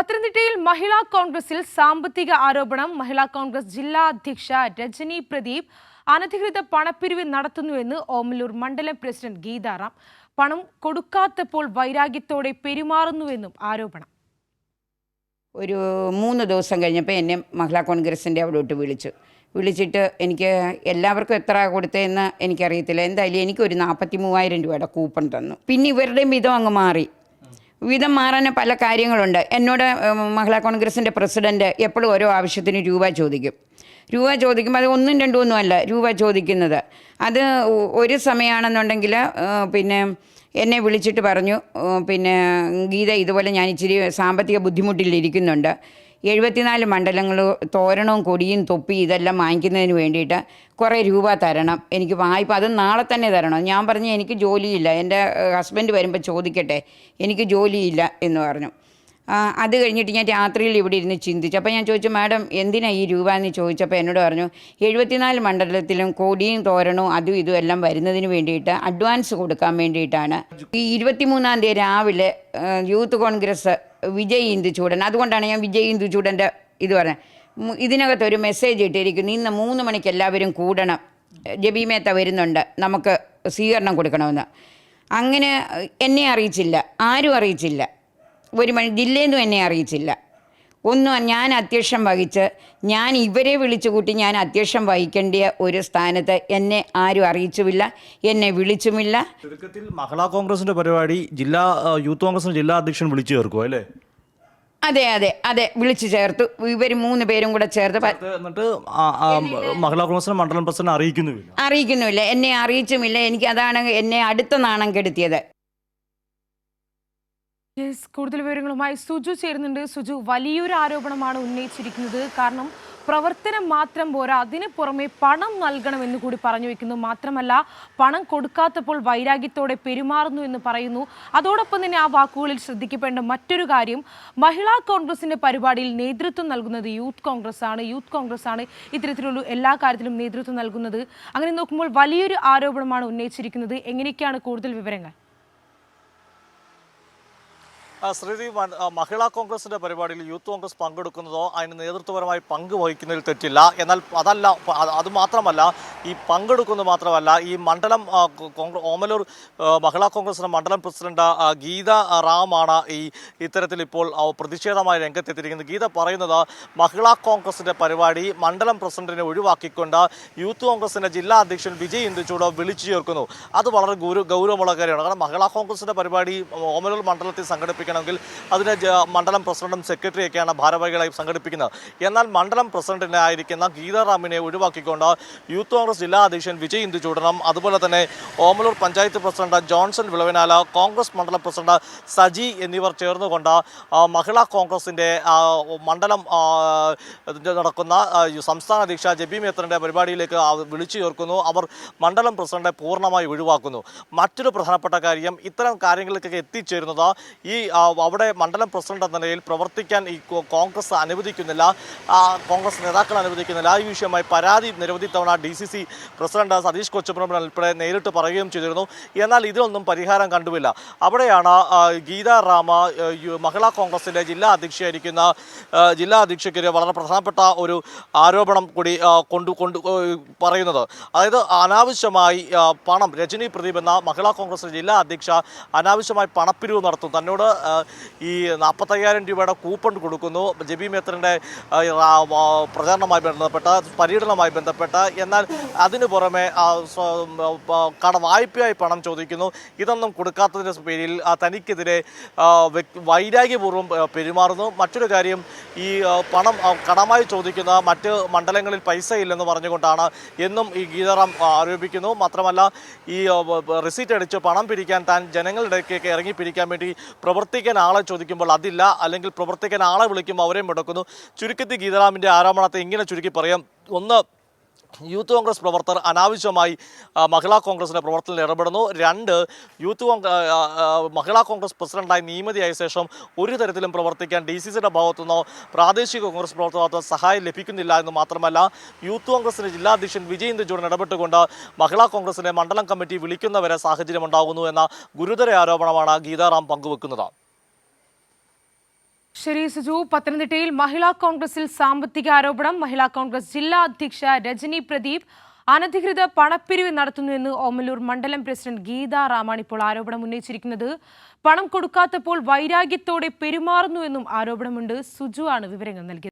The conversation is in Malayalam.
പത്തനംതിട്ടയിൽ മഹിളാ കോൺഗ്രസിൽ സാമ്പത്തിക ആരോപണം. മഹിളാ കോൺഗ്രസ് ജില്ലാ അധ്യക്ഷ രജനി പ്രദീപ് അനധികൃത പണപ്പിരിവ് നടത്തുന്നുവെന്ന് ഓമലൂർ മണ്ഡലം പ്രസിഡന്റ് ഗീതാറാം. പണം കൊടുക്കാത്തപ്പോൾ വൈരാഗ്യത്തോടെ പെരുമാറുന്നുവെന്നും ആരോപണം. ഒരു മൂന്ന് ദിവസം കഴിഞ്ഞപ്പോൾ എന്നെ മഹിളാ കോൺഗ്രസിന്റെ അവിടോട്ട് വിളിച്ചു. വിളിച്ചിട്ട് എനിക്ക് എല്ലാവർക്കും എത്ര കൊടുത്തതെന്ന് എനിക്കറിയത്തില്ല. എന്തായാലും എനിക്കൊരു നാൽപ്പത്തി മൂവായിരം രൂപയുടെ കൂപ്പൺ തന്നു. പിന്നെ ഇവരുടെയും വിധം അങ്ങ് മാറി. വിധം മാറാൻ പല കാര്യങ്ങളുണ്ട്. എന്നോട് മഹിളാ കോൺഗ്രസിന്റെ പ്രസിഡന്റ് എപ്പോഴും ഓരോ ആവശ്യത്തിന് രൂപ ചോദിക്കും. രൂപ ചോദിക്കുമ്പോൾ അത് ഒന്നും രണ്ടും ഒന്നും അല്ല രൂപ ചോദിക്കുന്നത്. അത് ഒരു സമയമാണെന്നുണ്ടെങ്കിൽ പിന്നെ എന്നെ വിളിച്ചിട്ട് പറഞ്ഞു പിന്നെ ഗീത ഇതുപോലെ ഞാൻ ഇച്ചിരി സാമ്പത്തിക ബുദ്ധിമുട്ടിലിരിക്കുന്നുണ്ട് എഴുപത്തിനാല് മണ്ഡലങ്ങൾ തോരണവും കൊടിയും തൊപ്പി ഇതെല്ലാം വാങ്ങിക്കുന്നതിന് വേണ്ടിയിട്ട് കുറേ രൂപ തരണം. എനിക്ക് വായ്പ അത് നാളെ തന്നെ തരണം. ഞാൻ പറഞ്ഞു എനിക്ക് ജോലിയില്ല. എന്റെ ഹസ്ബൻഡ് വരുമ്പോൾ ചോദിക്കട്ടെ. എനിക്ക് ജോലിയില്ല എന്ന് പറഞ്ഞു. അത് കഴിഞ്ഞിട്ട് ഞാൻ രാത്രിയിൽ ഇവിടെ ഇരുന്ന് ചിന്തിച്ചു. അപ്പോൾ ഞാൻ ചോദിച്ചു മാഡം എന്തിനാണ് ഈ രൂപ? എന്ന് ചോദിച്ചപ്പോൾ എന്നോട് പറഞ്ഞു എഴുപത്തിനാല് മണ്ഡലത്തിലും കൊടിയും തോരണവും അതും ഇതും എല്ലാം വരുന്നതിന് വേണ്ടിയിട്ട് അഡ്വാൻസ് കൊടുക്കാൻ വേണ്ടിയിട്ടാണ്. ഈ ഇരുപത്തിമൂന്നാം തീയതി രാവിലെ യൂത്ത് കോൺഗ്രസ് വിജയ് ഇന്ദുചൂടൻ അതുകൊണ്ടാണ് ഞാൻ വിജയ് ഇന്ദുചൂടന്റെ ഇത് പറഞ്ഞത്. ഇതിനകത്ത് ഒരു മെസ്സേജ് ഇട്ടിരിക്കുന്നു ഇന്ന് മൂന്ന് മണിക്ക് എല്ലാവരും കൂടണം ജബി മേത്ത വരുന്നുണ്ട് നമുക്ക് സ്വീകരണം കൊടുക്കണമെന്ന്. അങ്ങനെ എന്നെ അറിയിച്ചില്ല ആരും അറിയിച്ചില്ല. ഒരു മണി ജില്ലയിൽ എന്നെ അറിയിച്ചില്ല. ഒന്നും ഞാൻ അധ്യക്ഷം വഹിച്ച് ഞാൻ ഇവരെ വിളിച്ചു കൂട്ടി ഞാൻ അധ്യക്ഷം വഹിക്കേണ്ട ഒരു സ്ഥാനത്ത് എന്നെ ആരും അറിയിച്ചുമില്ല എന്നെ വിളിച്ചുമില്ല. ചുരുക്കത്തിൽ മഹിളാ കോൺഗ്രസിന്റെ പരിപാടി ജില്ലാ യൂത്ത് കോൺഗ്രസിന്റെ ജില്ലാ അധ്യക്ഷൻ വിളിച്ചു ചേർക്കുമോ അല്ലേ? അതെ അതെ അതെ വിളിച്ചു ചേർത്തു. ഇവർ മൂന്ന് പേരും കൂടെ ചേർത്ത് പ- എന്നിട്ട് ആ, ആ, മഹിളാ കോൺഗ്രസിന്റെ മണ്ഡലം പ്രസിഡന്റ് അറിയിക്കുന്നുമില്ല. അറിയിക്കുന്നുമില്ല എന്നെ അറിയിച്ചുമില്ല. എനിക്ക് അതാണ് എന്നെ അടുത്ത നാണം കെടുത്തിയത്. കൂടുതൽ വിവരങ്ങളുമായി സുജു ചേരുന്നുണ്ട്. സുജു വലിയൊരു ആരോപണമാണ് ഉന്നയിച്ചിരിക്കുന്നത്. കാരണം പ്രവർത്തനം മാത്രം പോരാ അതിന് പുറമെ പണം നൽകണമെന്ന് കൂടി പറഞ്ഞു വെക്കുന്നു. മാത്രമല്ല പണം കൊടുക്കാത്തപ്പോൾ വൈരാഗ്യത്തോടെ പെരുമാറുന്നു എന്ന് പറയുന്നു. അതോടൊപ്പം തന്നെ ആ വാക്കുകളിൽ ശ്രദ്ധിക്കപ്പെടേണ്ട മറ്റൊരു കാര്യം മഹിളാ കോൺഗ്രസിന്റെ പരിപാടിയിൽ നേതൃത്വം നൽകുന്നത് യൂത്ത് കോൺഗ്രസ് ആണ് യൂത്ത് കോൺഗ്രസ് ആണ് ഇത്തരത്തിലുള്ള എല്ലാ കാര്യത്തിലും നേതൃത്വം നൽകുന്നത്. അങ്ങനെ നോക്കുമ്പോൾ വലിയൊരു ആരോപണമാണ് ഉന്നയിച്ചിരിക്കുന്നത്. എങ്ങനെയൊക്കെയാണ് കൂടുതൽ വിവരങ്ങൾ? ശ്രീതി മഹിളാ കോൺഗ്രസിന്റെ പരിപാടിയിൽ യൂത്ത് കോൺഗ്രസ് പങ്കെടുക്കുന്നതോ അതിന് നേതൃത്വപരമായി പങ്ക് വഹിക്കുന്നതിൽ തെറ്റില്ല. എന്നാൽ അതല്ല അത് മാത്രമല്ല ഈ പങ്കെടുക്കുന്നത് മാത്രമല്ല ഈ മണ്ഡലം കോൺഗ്രസ് ഓമലൂർ മഹിളാ കോൺഗ്രസിന്റെ മണ്ഡലം പ്രസിഡന്റ് ഗീത റാമാണ് ഈ ഇത്തരത്തിൽ ഇപ്പോൾ പ്രതിഷേധമായി രംഗത്തെത്തിയിരിക്കുന്നത്. ഗീത പറയുന്നത് മഹിളാ കോൺഗ്രസിന്റെ പരിപാടി മണ്ഡലം പ്രസിഡന്റിനെ ഒഴിവാക്കിക്കൊണ്ട് യൂത്ത് കോൺഗ്രസിന്റെ ജില്ലാ അധ്യക്ഷൻ വിജയ് ഇന്ദുചൂട് വിളിച്ചു ചേർക്കുന്നു അത് വളരെ ഗൗരവമുള്ള കാര്യമാണ്. കാരണം മഹിളാ കോൺഗ്രസിന്റെ പരിപാടി ഓമലൂർ മണ്ഡലത്തിൽ സംഘടിപ്പിക്കണമെങ്കിൽ അതിന് മണ്ഡലം പ്രസിഡന്റും സെക്രട്ടറിയൊക്കെയാണ് ഭാരവാഹികളായി സംഘടിപ്പിക്കുന്നത്. എന്നാൽ മണ്ഡലം പ്രസിഡന്റിനെ ആയിരിക്കുന്ന ഗീതാറാമിനെ ഒഴിവാക്കിക്കൊണ്ട് യൂത്ത് കോൺഗ്രസ് ജില്ലാ അധ്യക്ഷൻ വിജയ് ഇന്ദുചൂടനം അതുപോലെ തന്നെ ഓമലൂർ പഞ്ചായത്ത് പ്രസിഡന്റ് ജോൺസൺ വിളവനാല കോൺഗ്രസ് മണ്ഡലം പ്രസിഡന്റ് സജി എന്നിവർ ചേർന്നുകൊണ്ട് മഹിളാ കോൺഗ്രസിന്റെ മണ്ഡലം നടക്കുന്ന സംസ്ഥാന അധ്യക്ഷ ജബി മേത്തറിന്റെ പരിപാടിയിലേക്ക് വിളിച്ചു ചേർക്കുന്നു. അവർ മണ്ഡലം പ്രസിഡന്റെ പൂർണമായി ഒഴിവാക്കുന്നു. മറ്റൊരു പ്രധാനപ്പെട്ട കാര്യം ഇത്തരം കാര്യങ്ങളിലേക്കൊക്കെ എത്തിച്ചേരുന്നത് ഈ അവിടെ മണ്ഡലം പ്രസിഡന്റ് എന്ന നിലയിൽ പ്രവർത്തിക്കാൻ ഈ കോൺഗ്രസ് അനുവദിക്കുന്നില്ല. കോൺഗ്രസ് നേതാക്കൾ അനുവദിക്കുന്നില്ല. ഈ വിഷയമായി പരാതി നിരവധി തവണ D C C president Satheesh കൊച്ചുപ്രമൻ ഉൾപ്പെടെ നേരിട്ട് പറയുകയും ചെയ്തിരുന്നു. എന്നാൽ ഇതിനൊന്നും പരിഹാരം കണ്ടുമില്ല അവിടെയാണ് ഗീത റാമ മഹിളാ കോൺഗ്രസിന്റെ ജില്ലാ അധ്യക്ഷയായിരിക്കുന്ന ജില്ലാ അധ്യക്ഷയ്ക്ക് വളരെ പ്രധാനപ്പെട്ട ഒരു ആരോപണം കൂടി കൊണ്ടു കൊണ്ടു പറയുന്നത്. അതായത് അനാവശ്യമായി പണം രജനി പ്രദീപ് എന്ന മഹിളാ കോൺഗ്രസിന്റെ ജില്ലാ അധ്യക്ഷ അനാവശ്യമായി പണപ്പിരിവ് നടത്തും. തന്നോട് ഈ നാൽപ്പത്തയ്യായിരം രൂപയുടെ കൂപ്പൺ കൊടുക്കുന്നു. ജബി മേത്തറിന്റെ പ്രചാരണവുമായി ബന്ധപ്പെട്ട പര്യടനവുമായി ബന്ധപ്പെട്ട എന്നാൽ അതിനു പുറമെ കട വായ്പയായി പണം ചോദിക്കുന്നു. ഇതൊന്നും കൊടുക്കാത്തതിന്റെ പേരിൽ തനിക്കെതിരെ വൈരാഗ്യപൂർവം പെരുമാറുന്നു. മറ്റൊരു കാര്യം ഈ പണം കടമായി ചോദിക്കുന്ന മറ്റ് മണ്ഡലങ്ങളിൽ പൈസ ഇല്ലെന്ന് പറഞ്ഞുകൊണ്ടാണ് എന്നും ഈ ഗീതാറാം ആരോപിക്കുന്നു. മാത്രമല്ല ഈ റിസീറ്റ് അടിച്ച് പണം പിരിക്കാൻ താൻ ജനങ്ങളുടെ ഇറങ്ങി പിരിക്കാൻ വേണ്ടി പ്രവർത്തിക്കാൻ ആളെ ചോദിക്കുമ്പോൾ അതില്ല. അല്ലെങ്കിൽ പ്രവർത്തിക്കാൻ ആളെ വിളിക്കുമ്പോൾ അവരെ മുടക്കുന്നു. ചുരുക്കത്തിൽ ഗീതാറാമിന്റെ ആരോപണത്തെ ഇങ്ങനെ ചുരുക്കി പറയാം. ഒന്ന് യൂത്ത് കോൺഗ്രസ് പ്രവർത്തകർ അനാവശ്യമായി മഹിളാ കോൺഗ്രസിന്റെ പ്രവർത്തനത്തിൽ ഇടപെടുന്നു. രണ്ട് യൂത്ത് മഹിളാ കോൺഗ്രസ് പ്രസിഡന്റായി നിയമിതയായ ശേഷം ഒരു തരത്തിലും പ്രവർത്തിക്കാൻ ഡി സി സിയുടെ ഭാഗത്തുനിന്നോ പ്രാദേശിക കോൺഗ്രസ് പ്രവർത്തകർക്കോ സഹായം ലഭിക്കുന്നില്ല എന്ന് മാത്രമല്ല യൂത്ത് കോൺഗ്രസിന്റെ ജില്ലാ അധ്യക്ഷൻ വിജയ് ഇന്ദുജോടൻ ഇടപെട്ടുകൊണ്ട് മഹിളാ കോൺഗ്രസിന്റെ മണ്ഡലം കമ്മിറ്റി വിളിക്കുന്നവരെ സാഹചര്യം ഉണ്ടാകുന്നു എന്ന ഗുരുതര ആരോപണമാണ് ഗീതാറാം പങ്കുവെക്കുന്നത്. ശരി സുജു പത്തനംതിട്ടയിൽ മഹിളാ കോൺഗ്രസിൽ സാമ്പത്തിക ആരോപണം. മഹിളാ കോൺഗ്രസ് ജില്ലാ അധ്യക്ഷ രജനി പ്രദീപ് അനധികൃത പണപ്പിരിവ് നടത്തുന്നുവെന്ന് ഓമലൂർ മണ്ഡലം പ്രസിഡന്റ് ഗീതാ റാമാണ് ഇപ്പോൾ ആരോപണം ഉന്നയിച്ചിരിക്കുന്നത്. പണം കൊടുക്കാത്തപ്പോൾ വൈരാഗ്യത്തോടെ പെരുമാറുന്നുവെന്നും ആരോപണമുണ്ട്. സുജു ആണ് വിവരങ്ങൾ നൽകിയത്.